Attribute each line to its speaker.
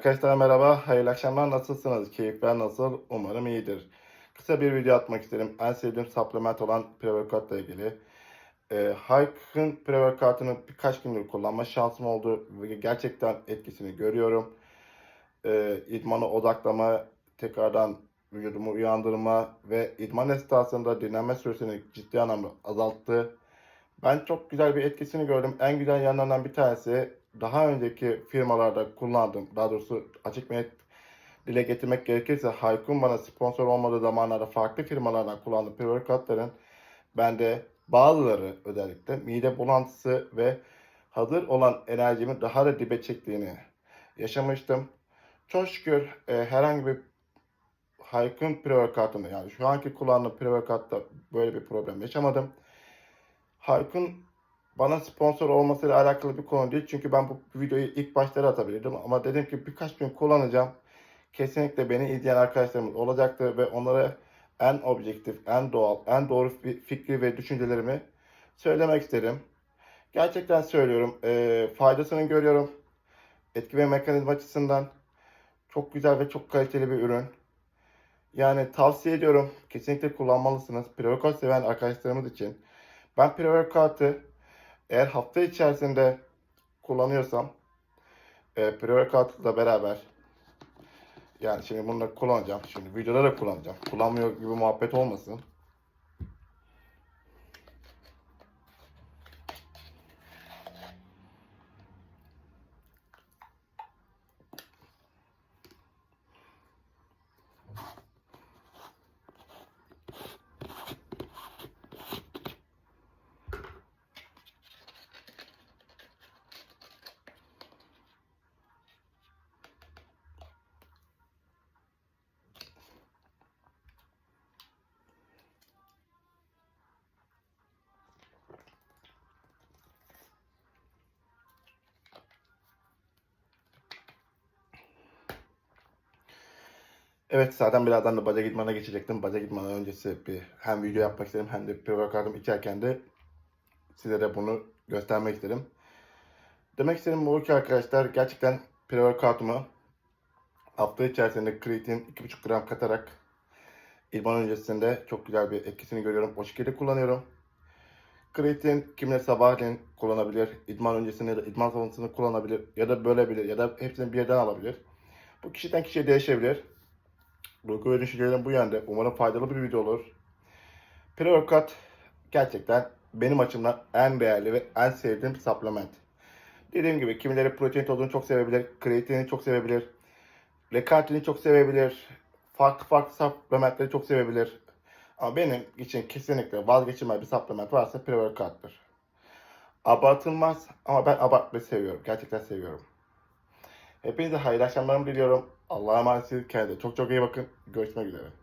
Speaker 1: Arkadaşlar merhaba, hayırlı akşamlar. Nasılsınız? Keyifler nasıl? Umarım iyidir. Kısa bir video atmak isterim. En sevdiğim supplement olan pre-workout ile ilgili. Ee, Hike'ın pre-workout'ını birkaç gündür kullanma şansım oldu gerçekten etkisini görüyorum. Ee, idmana odaklama, tekrardan vücudumu uyandırma ve idman esnasında dinlenme süresini ciddi anlamda azalttı. Ben çok güzel bir etkisini gördüm. En güzel yanlarından bir tanesi daha önceki firmalarda kullandım. Daha doğrusu açık net dile getirmek gerekirse Haykun bana sponsor olmadığı zamanlarda farklı firmalardan kullandığım pre-workoutların bende bazıları özellikle mide bulantısı ve hazır olan enerjimi daha da dibe çektiğini yaşamıştım. Çok şükür e, herhangi bir Haykun pre-workout'ında yani şu anki kullandığım pre-workout'ta böyle bir problem yaşamadım. Haykun bana sponsor olmasıyla alakalı bir konu değil. Çünkü ben bu videoyu ilk başları atabilirdim. Ama dedim ki birkaç gün kullanacağım. Kesinlikle beni izleyen arkadaşlarımız olacaktır ve onlara en objektif, en doğal, en doğru fi- fikri ve düşüncelerimi söylemek isterim. Gerçekten söylüyorum. eee, faydasını görüyorum. Etki ve mekanizma açısından çok güzel ve çok kaliteli bir ürün. Yani tavsiye ediyorum. Kesinlikle kullanmalısınız. Pre-workout seven arkadaşlarımız için. Ben pre-workout'ı eğer hafta içerisinde kullanıyorsam e, pre-workout'la beraber yani şimdi bunları kullanacağım. Şimdi videoda da kullanacağım. Kullanmıyor gibi muhabbet olmasın. Evet zaten birazdan da baca gitmana geçecektim. Baca gitmeden öncesi bir hem video yapmak istedim hem de pre-workout'ımı içerken de size de bunu göstermek istedim. Demek istediğim bu ki arkadaşlar gerçekten pre-workout'umu hafta içerisinde kreatin 2,5 gram katarak idman öncesinde çok güzel bir etkisini görüyorum. O şekilde kullanıyorum. Kreatin kimler sabahleyin kullanabilir, idman öncesinde ya da idman sonrasında kullanabilir ya da bölebilir ya da hepsini bir yerden alabilir. Bu kişiden kişiye değişebilir. Duygu ve düşüncelerim bu yönde. Umarım faydalı bir video olur. Pre-workout gerçekten benim açımdan en değerli ve en sevdiğim supplement. Dediğim gibi kimileri protein tozunu çok sevebilir, kreatini çok sevebilir, lekantini çok sevebilir, farklı farklı supplementleri çok sevebilir. Ama benim için kesinlikle vazgeçilmez bir supplement varsa pre-workout'tır. Abartılmaz ama ben abartmayı seviyorum. Gerçekten seviyorum. Hepinize hayırlı akşamlarımı diliyorum. Allah'a emanet olun. Kendinize çok çok iyi bakın. Görüşmek üzere.